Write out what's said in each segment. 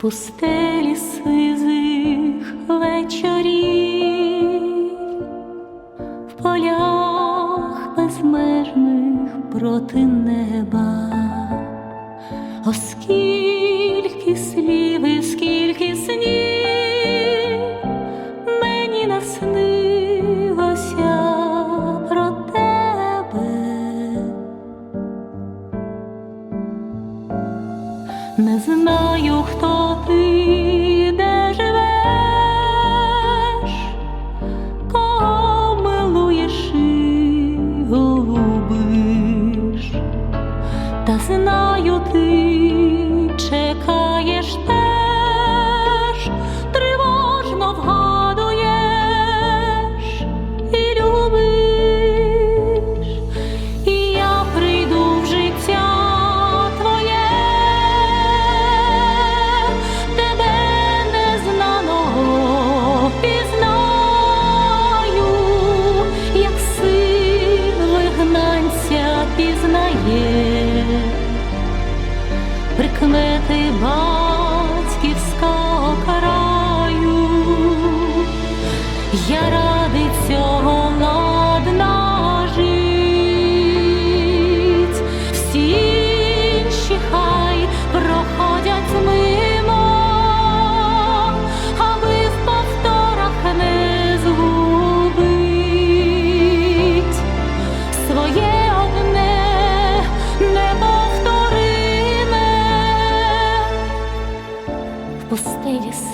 пустелі сизих вечорів, в полях безмежних проти неба, оскільки Не знаю, хто ти, де живеш, кого милуєш і голубиш, та знаю, ти чекаєш вигнанця пізнає прикмети батьківського краю. Я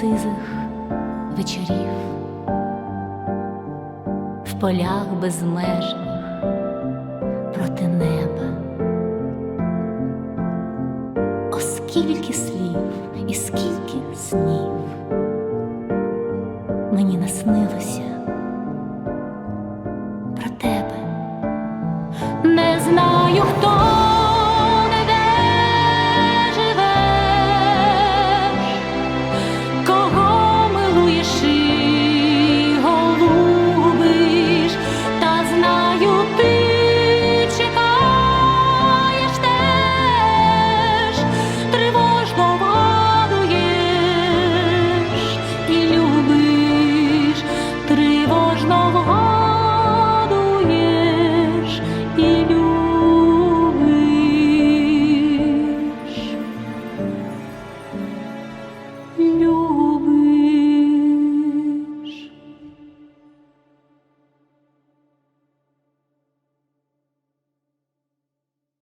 сизих вечорів, в полях безмежних проти неба. Оскільки слів і скільки снів мені наснилося про тебе. Не знаю, хто